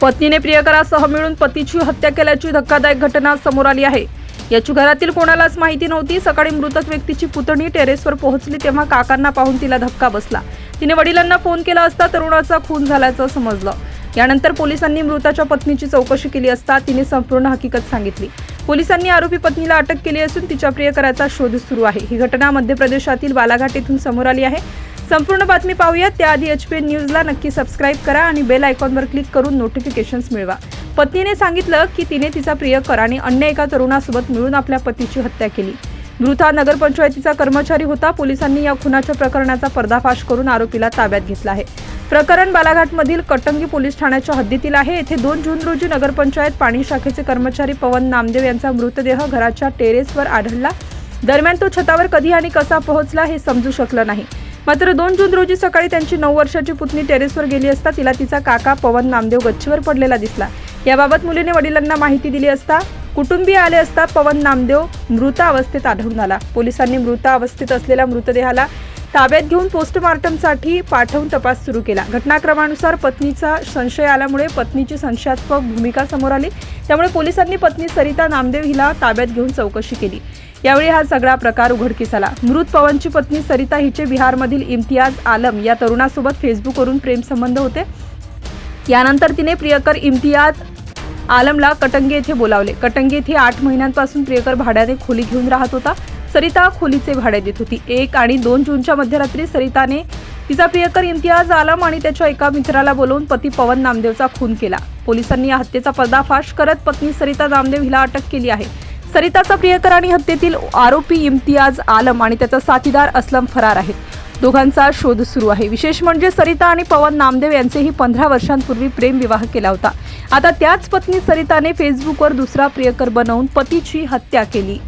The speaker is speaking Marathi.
पत्नीने प्रियकरासह मिळून पतीची हत्या केल्याची धक्कादायक घटना समोर आली आहे. याची घरातील कोणालाच माहिती नव्हती. सकाळी मृतक व्यक्तीची पुतणी टेरेसवर पोहोचली तेव्हा काकांना पाहून तिला धक्का बसला. तिने वडिलांना फोन केला असता तरुणाचा खून झाल्याचं समजलं. यानंतर पोलिसांनी मृताच्या पत्नीची चौकशी केली असता तिने संपूर्ण हकीकत सांगितली. पोलिसांनी आरोपी पत्नीला अटक केली असून तिच्या प्रियकराचा शोध सुरू आहे. ही घटना मध्य प्रदेशातील बालाघाट येथून समोर आली आहे. संपूर्ण बातमी पाहूयात. त्याआधी एच पी न्यूजला नक्की सबस्क्राईब करा आणि बेल आयकॉनवर क्लिक करून नोटिफिकेशन्स मिळवा. पत्नीने सांगितलं की तिने तिचा प्रियकर आणि अन्य एका तरुणासोबत मिळून आपल्या पतीची हत्या केली. मृता नगरपंचायतीचा कर्मचारी होता. पोलिसांनी या खुनाच्या प्रकरणाचा पर्दाफाश करून आरोपीला ताब्यात घेतला आहे. प्रकरण बालाघाटमधील कटंगी पोलीस ठाण्याच्या हद्दीतील आहे. येथे दोन जून रोजी नगरपंचायत पाणी शाखेचे कर्मचारी पवन नामदेव यांचा मृतदेह घराच्या टेरेसवर आढळला. दरम्यान तो छतावर कधी आणि कसा पोहोचला हे समजू शकलं नाही. मात्र दोन जून रोजी सकाळी त्यांची नऊ वर्षाची पुतणी टेरेसवर गेली असता तिला तिचा काका पवन नामदेव गच्चीवर पडलेला दिसला. याबाबत मुलीने वडिलांना माहिती दिली असता कुटुंबीय आले असता पवन नामदेव मृत अवस्थेत आढळून आला. पोलिसांनी मृत अवस्थेत असलेल्या मृतदेहाला ताब्यात घेऊन पोस्टमार्टमसाठी पाठवून तपास सुरू केला. घटनाक्रमानुसार पत्नीचा संशय आल्यामुळे पत्नीची संशयास्पद भूमिका समोर आली. त्यामुळे पोलिसांनी पत्नी सरिता नामदेव हिला ताब्यात घेऊन चौकशी केली. यावेळी हा सगळा प्रकार उघडकीस आला. मृत पवनची पत्नी सरिता हिचे बिहारमधील इम्तियाज आलम या तरुणासोबत फेसबुकवरून प्रेमसंबंध होते. यानंतर तिने प्रियकर इम्तियाज आलमला कटंगे येथे बोलावले. कटंगे येथे आठ महिन्यांपासून प्रियकर भाड्याने खोली घेऊन राहत होता. सरिता खोलीचे भाडे देत होती. एक आणि दोन जूनच्या मध्यरात्री सरिताने तिचा प्रियकर इम्तियाज आलम आणि त्याच्या एका मित्राला बोलवून पती पवन नामदेवचा खून केला. पोलिसांनी या हत्येचा पर्दाफाश करत पत्नी सरिता नामदेव हिला अटक केली आहे. सरिताचा प्रियकर आणि हत्येतील आरोपी इम्तियाज आलम आणि त्याचा साथीदार असलम फरार आहेत. दोघांचा शोध सुरू आहे. विशेष म्हणजे सरिता आणि पवन नामदेव यांचेही पंधरा वर्षांपूर्वी प्रेमविवाह केला होता. आता त्याच पत्नी सरिताने फेसबुकवर दुसरा प्रियकर बनवून पतीची हत्या केली.